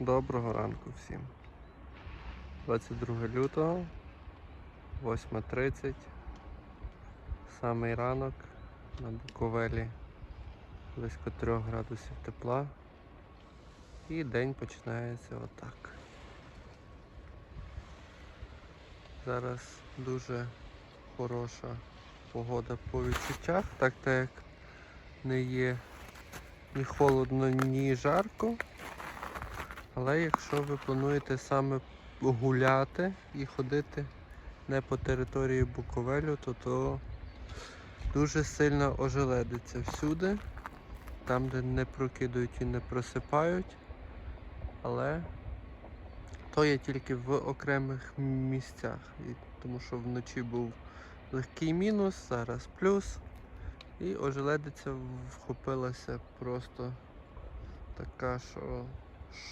Доброго ранку всім. 22 лютого, 8.30. Самий ранок на Буковелі близько 3 градусів тепла. І день починається отак. Зараз дуже хороша погода по відчуттях, так так як не є ні холодно, ні жарко. Але якщо ви плануєте саме гуляти і ходити не по території Буковелю, то то дуже сильно ожеледиться всюди, там де не прокидують і не просипають. Але то є тільки в окремих місцях. І тому що вночі був легкий мінус, зараз плюс. І ожеледиця вхопилася просто така, що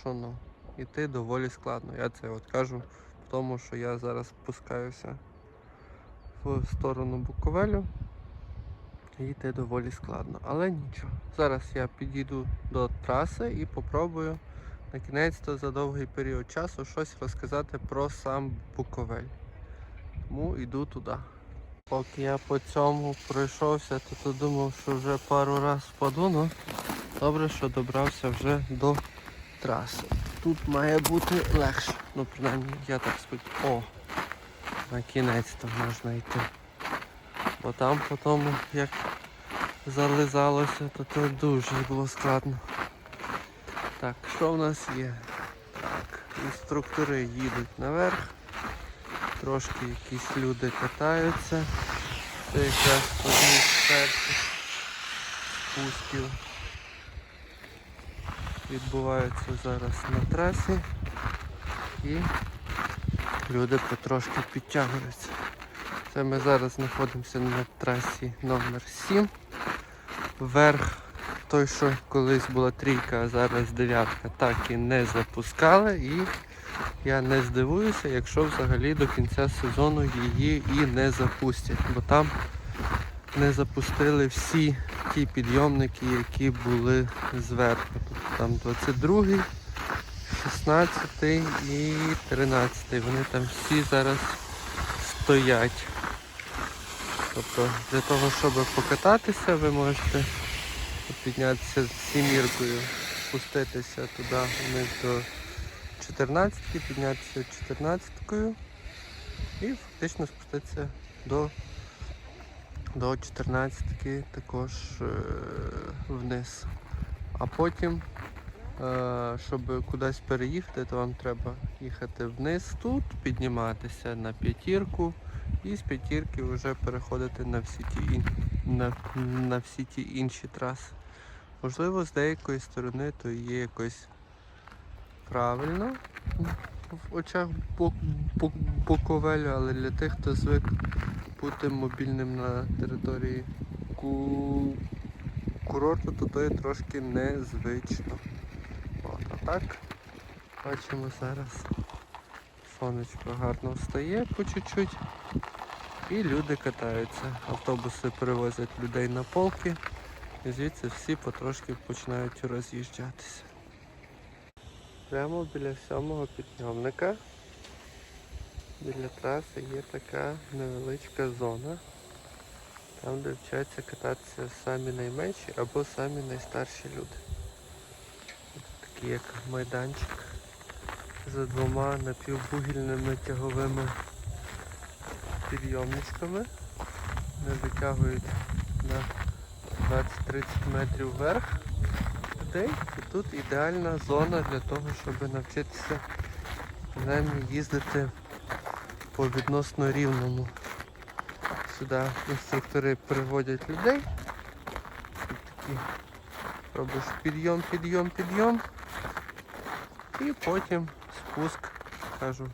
що ну, іти доволі складно. Я це от кажу, тому що я зараз спускаюся в сторону Буковелю. Йти доволі складно. Але нічого. Зараз я підійду до траси і попробую на кінець за довгий період часу щось розказати про сам Буковель. Тому йду туди. Поки я по цьому пройшовся, то, то думав, що вже пару разів впаду, ну добре, що добрався вже до траси. Тут має бути легше. Ну, принаймні, я так сподіваюся. О! На кінець то можна йти. Бо там по тому, як зализалося, то це дуже було складно. Так, що в нас є? Так, інструктори їдуть наверх. Трошки якісь люди катаються. Це якраз одні з перших спусків відбуваються зараз на трасі. І люди потрошки підтягуються. Це ми зараз знаходимося на трасі номер 7 Вверх той, що колись була трійка, а зараз дев'ятка, так і не запускали. І я не здивуюся, якщо взагалі до кінця сезону її і не запустять, бо там не запустили всі ті підйомники, які були зверху. Тобто там 22, 16 і 13. Вони там всі зараз стоять. Тобто для того, щоб покататися, ви можете піднятися з сіміркою, спуститися туди вниз до 14 піднятися 14-кою і фактично спуститися до до 14 також е, вниз. А потім, е, щоб кудись переїхати, то вам треба їхати вниз тут, підніматися на п'ятірку і з п'ятірки вже переходити на всі ті, ін... на, на всі ті інші траси. Можливо, з деякої сторони то є якось правильно в очах Бу- Бу- Буковелю, але для тих, хто звик бути мобільним на території ку... курорту, то то є трошки незвично. От, а так, бачимо зараз. Сонечко гарно встає по чуть-чуть. І люди катаються. Автобуси перевозять людей на полки. І звідси всі потрошки починають роз'їжджатися. Прямо біля сьомого підйомника біля траси є така невеличка зона, там де вчаться кататися самі найменші або самі найстарші люди. Такий як майданчик за двома напіввугільними тяговими підйомничками. Вони витягують на 20-30 метрів вверх людей. І тут ідеальна зона для того, щоб навчитися принаймні їздити по відносно рівному. Сюди інструктори приводять людей. Тут такі робиш підйом, підйом, підйом. І потім спуск, кажу,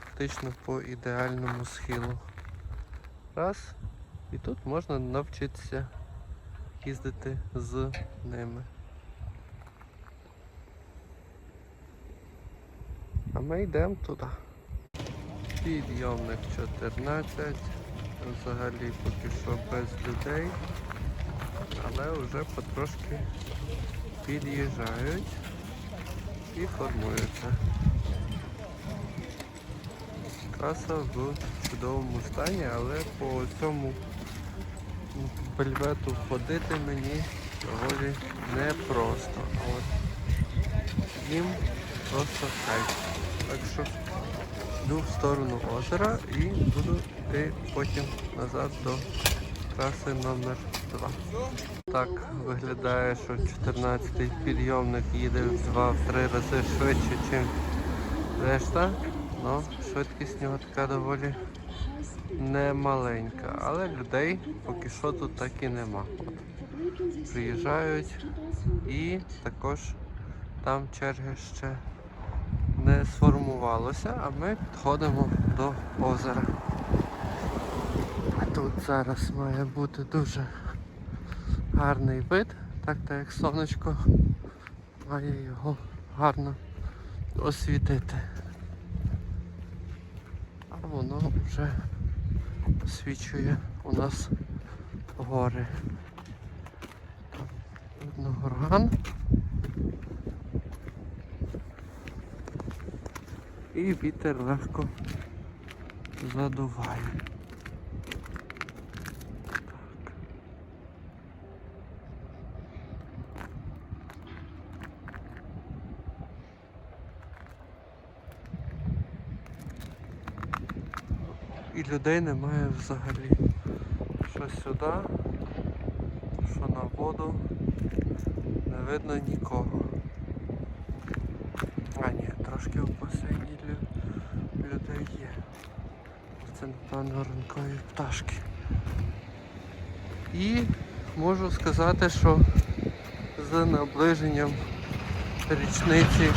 фактично по ідеальному схилу. Раз. І тут можна навчитися їздити з ними. Ми йдемо туди. Підйомник 14. Взагалі поки що без людей. Але вже потрошки під'їжджають. і формується. Траса в чудовому стані, але по цьому вельвету ходити мені доволі непросто. А от їм просто кайф. Так що йду в сторону озера і буду йти потім назад до траси номер 2. Так виглядає, що 14-й підйомник їде в 2-3 рази швидше, ніж решта. Ну, швидкість нього така доволі немаленька. Але людей поки що тут так і нема. От, приїжджають і також там черги ще не сформувалося, а ми підходимо до озера. Тут зараз має бути дуже гарний вид, так так як сонечко має його гарно освітити. А воно вже освічує у нас гори. Там видно горган. І вітер легко задуває. Так. І людей немає взагалі. Що сюди, що на воду, не видно нікого. Трошки в басейні лю- людей є. Це напевно ранкові пташки. І можу сказати, що з наближенням річниці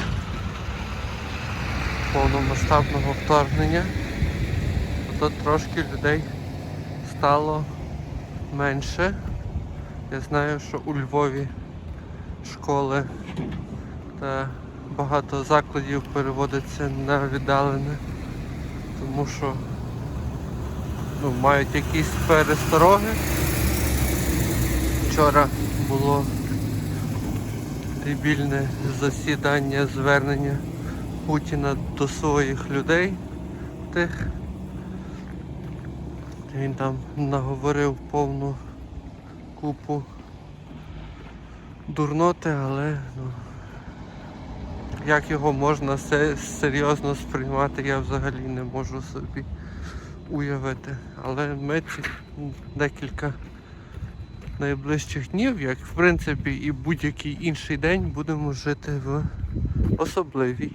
повномасштабного вторгнення, то трошки людей стало менше. Я знаю, що у Львові школи та багато закладів переводиться на віддалене, тому що ну, мають якісь перестороги. Вчора було дебільне засідання, звернення Путіна до своїх людей тих. Він там наговорив повну купу дурноти, але ну, як його можна серйозно сприймати, я взагалі не можу собі уявити. Але ми декілька найближчих днів, як в принципі і будь-який інший день, будемо жити в особливій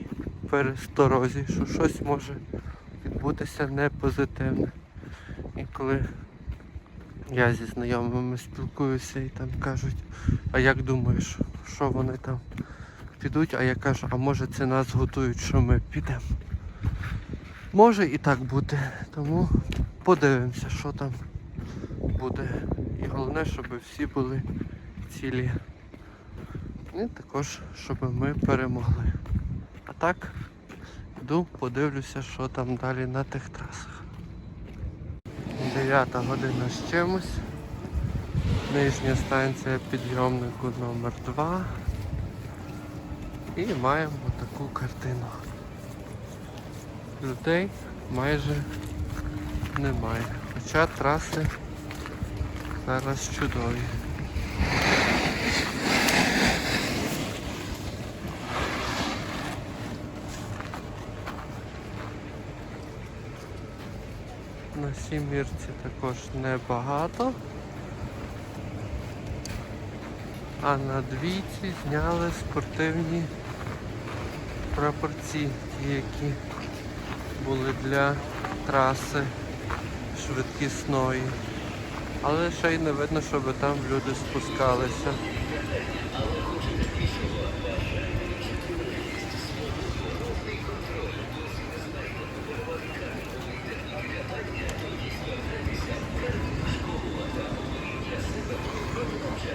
пересторозі, що щось може відбутися непозитивне. І коли я зі знайомими спілкуюся і там кажуть, а як думаєш, що вони там підуть, а я кажу, а може це нас готують, що ми підемо. Може і так бути, тому подивимося, що там буде. І головне, щоб всі були цілі. І також, щоб ми перемогли. А так, йду, подивлюся, що там далі на тих трасах. 9 година з чимось. Нижня станція підйомнику номер 2 І маємо таку картину. Людей майже немає. Хоча траси зараз чудові. На сімірці також небагато. А на двійці зняли спортивні прапорці, ті, які були для траси швидкісної. Але ще й не видно, щоб там люди спускалися.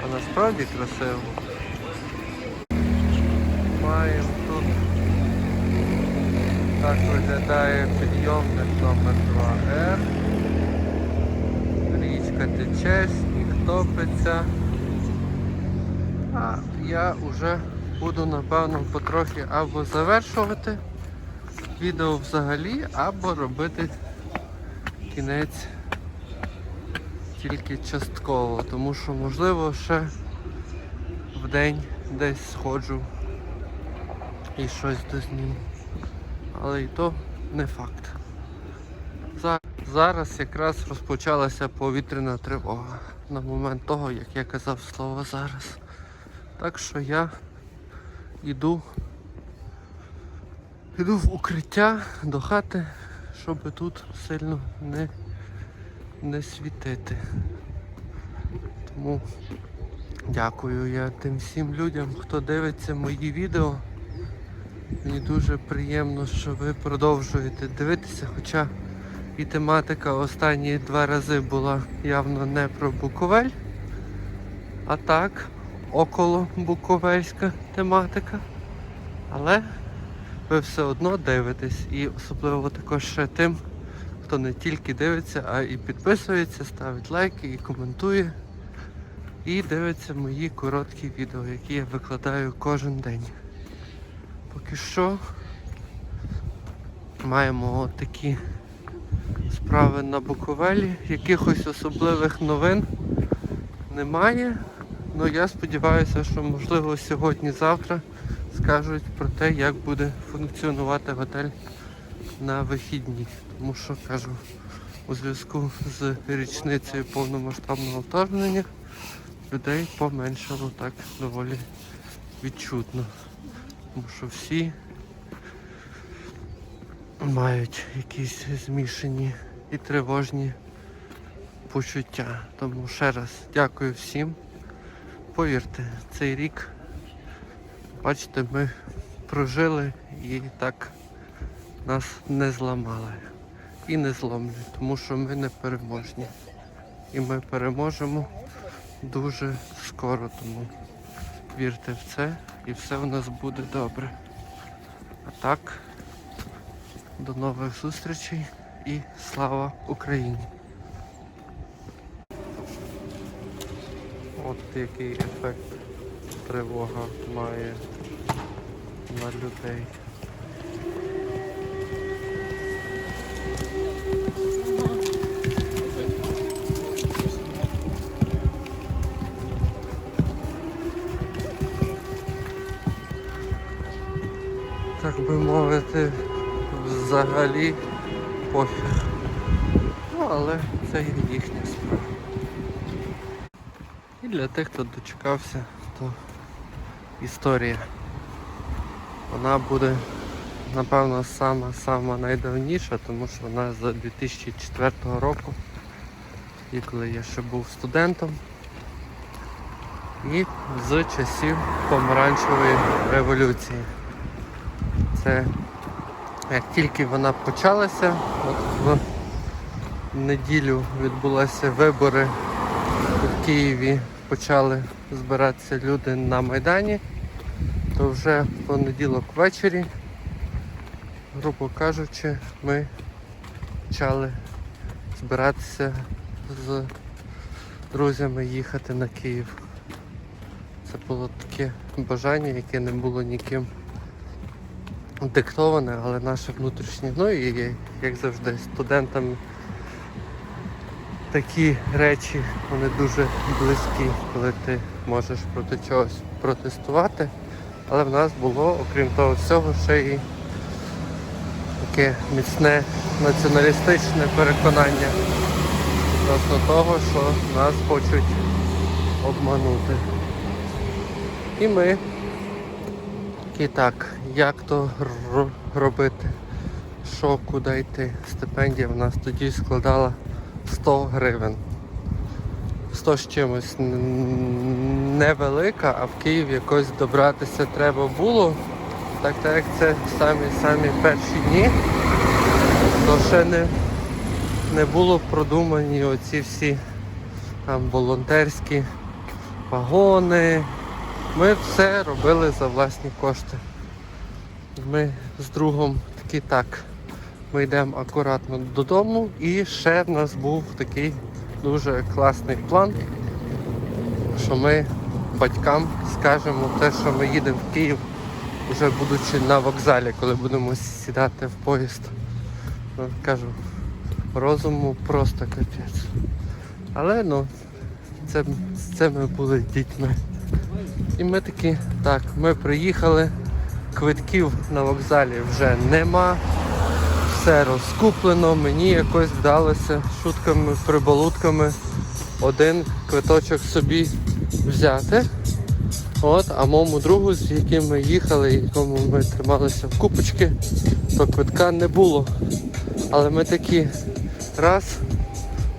А насправді красиво. Маємо так виглядає підйомник номер 2Р. Річка тече, сніг топиться. А я вже буду напевно потрохи або завершувати відео взагалі, або робити кінець тільки частково, тому що можливо ще в день десь сходжу і щось дозніму. Але і то не факт. Зараз якраз розпочалася повітряна тривога на момент того, як я казав слово зараз. Так що я йду, йду в укриття до хати, щоб тут сильно не, не світити. Тому дякую я тим всім людям, хто дивиться мої відео. Мені дуже приємно, що ви продовжуєте дивитися, хоча і тематика останні два рази була явно не про Буковель, а так, около Буковельська тематика. Але ви все одно дивитесь і особливо також ще тим, хто не тільки дивиться, а і підписується, ставить лайки і коментує. І дивиться мої короткі відео, які я викладаю кожен день. Поки що маємо такі справи на Буковелі. Якихось особливих новин немає. Ну я сподіваюся, що можливо сьогодні-завтра скажуть про те, як буде функціонувати готель на вихідні. Тому що кажу, у зв'язку з річницею повномасштабного вторгнення людей поменшало так доволі відчутно. Тому що всі мають якісь змішані і тривожні почуття. Тому ще раз дякую всім. Повірте, цей рік, бачите, ми прожили і так нас не зламали. І не зломлять, тому що ми не переможні. І ми переможемо дуже скоро, тому вірте в це і все в нас буде добре. А так, до нових зустрічей і слава Україні! От який ефект тривога має на людей. Так би мовити, взагалі пофіг. Ну, але це їхня справа. І для тих, хто дочекався, то історія. Вона буде, напевно, сама-сама найдавніша, тому що вона з 2004 року, і коли я ще був студентом. І з часів помаранчевої революції. Це як тільки вона почалася, от в неділю відбулися вибори в Києві, почали збиратися люди на Майдані, то вже в понеділок ввечері, грубо кажучи, ми почали збиратися з друзями їхати на Київ. Це було таке бажання, яке не було ніким диктоване, але наше внутрішнє. Ну і як завжди, студентам такі речі вони дуже близькі, коли ти можеш проти чогось протестувати. Але в нас було, окрім того всього, ще і таке міцне націоналістичне переконання відносно того, що нас хочуть обманути. І ми і так, як то робити, що куди йти. Стипендія в нас тоді складала 100 гривень. 100 з чимось невелика, а в Київ якось добратися треба було. Так так як це самі-самі перші дні, то ще не, не було продумані оці всі там волонтерські вагони. Ми все робили за власні кошти. Ми з другом таки так. Ми йдемо акуратно додому і ще в нас був такий дуже класний план, що ми батькам скажемо те, що ми їдемо в Київ, вже будучи на вокзалі, коли будемо сідати в поїзд. Ну, кажу, розуму просто капець. Але ну, це, це ми були дітьми. І ми такі, так, ми приїхали, квитків на вокзалі вже нема. Все розкуплено, мені якось вдалося шутками, прибалутками один квиточок собі взяти. От, а моєму другу, з яким ми їхали, якому ми трималися в купочки, то квитка не було. Але ми такі раз,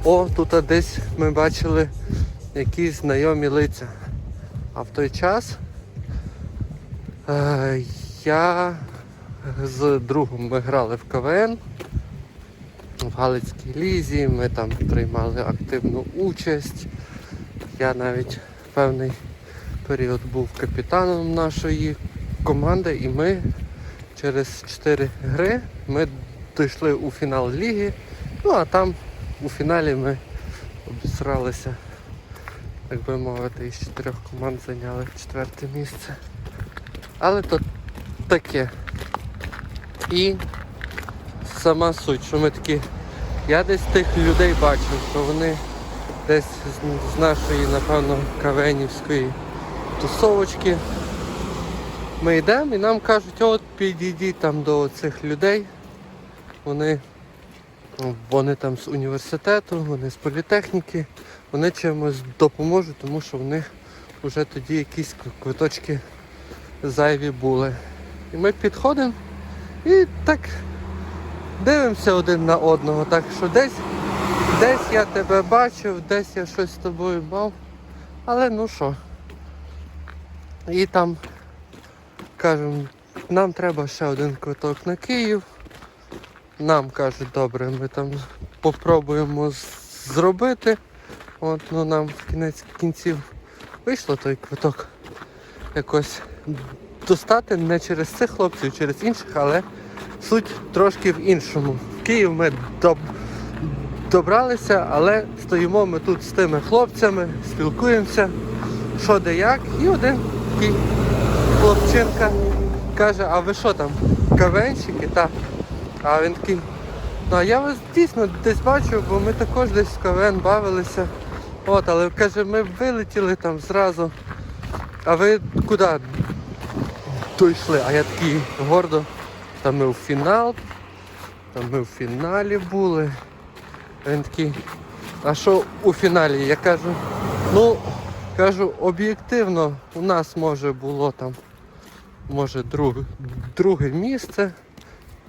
о, тут десь ми бачили якісь знайомі лиця. А в той час е, я з другом ми грали в КВН в Галицькій лізі, ми там приймали активну участь. Я навіть певний період був капітаном нашої команди і ми через 4 гри ми дійшли у фінал ліги. Ну а там у фіналі ми обісралися, так би мовити, із чотирьох команд зайняли четверте місце. Але то таке. І сама суть, що ми такі. Я десь тих людей бачив, що вони десь з, нашої, напевно, кавенівської тусовочки. Ми йдемо і нам кажуть, от підійдіть там до цих людей. Вони, вони там з університету, вони з політехніки, вони чимось допоможуть, тому що в них вже тоді якісь квиточки зайві були. І ми підходимо і так дивимося один на одного, так що десь, десь я тебе бачив, десь я щось з тобою мав. Але ну що. І там кажемо, нам треба ще один квиток на Київ. Нам кажуть, добре, ми там попробуємо зробити. От, ну нам в кінець кінців вийшло той квиток якось достати не через цих хлопців, через інших, але суть трошки в іншому. В Київ ми доб... добралися, але стоїмо ми тут з тими хлопцями, спілкуємося, що де як. І один хлопчинка каже, а ви що там, кавенщики? Так. А він такий, ну а я вас дійсно десь бачив, бо ми також десь в КВН бавилися. От, але каже, ми вилетіли там зразу. А ви куди дійшли? А я такий гордо. Та ми в фінал. Та ми в фіналі були. Він такий. А що у фіналі? Я кажу, ну, кажу, об'єктивно, у нас може було там, може, друге, друге місце.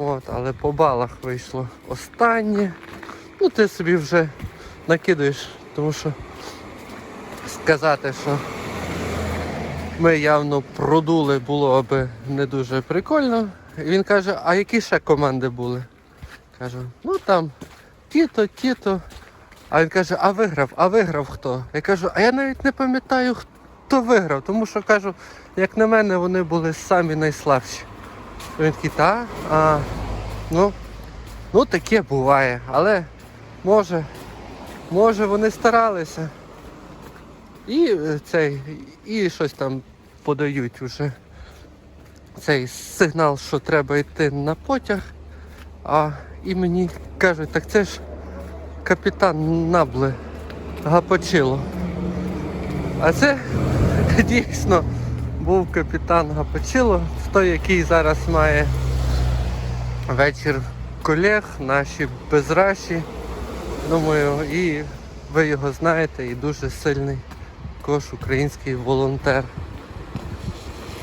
От, але по балах вийшло останнє. Ну ти собі вже накидуєш, тому що сказати, що ми явно продули, було би не дуже прикольно. І він каже, а які ще команди були? Кажу, ну там ті-то, ті-то. А він каже, а виграв, а виграв хто? Я кажу, а я навіть не пам'ятаю, хто виграв, тому що кажу, як на мене, вони були самі найслабші. Він такий, та, а, ну, ну таке буває, але може, може вони старалися. І е, цей, і щось там подають уже цей сигнал, що треба йти на потяг. А і мені кажуть, так це ж капітан Набле Гапочило. А це дійсно був капітан Гапочило, той, який зараз має вечір колег, наші безраші. Думаю, і ви його знаєте, і дуже сильний також український волонтер.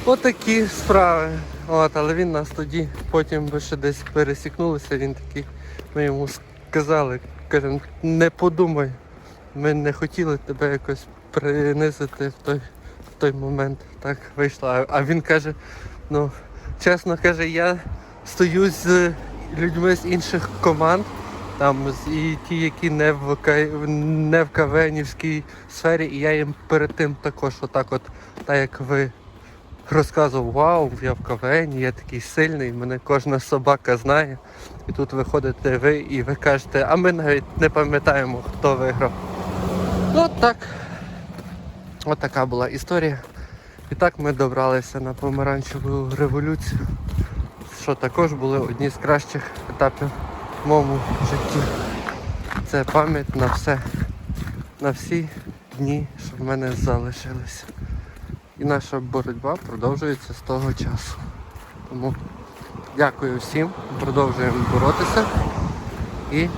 Отакі справи. От, але він нас тоді потім би ще десь пересікнулися, він такий, ми йому сказали, каже, не подумай, ми не хотіли тебе якось принизити в той, той момент. Так вийшло. А, він каже, ну, чесно каже, я стою з людьми з інших команд. Там і ті, які не в не в кавенівській сфері, і я їм перед тим також отак от, так як ви розказував, вау, я в КВН, я такий сильний, мене кожна собака знає. І тут виходите ви і ви кажете, а ми навіть не пам'ятаємо, хто виграв. Ну так. От така була історія. І так ми добралися на помаранчеву революцію, що також були одні з кращих етапів в моєму житті. Це пам'ять на все, на всі дні, що в мене залишилися. І наша боротьба продовжується з того часу. Тому дякую всім, продовжуємо боротися і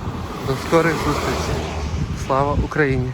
до скорих зустрічей. Слава Україні!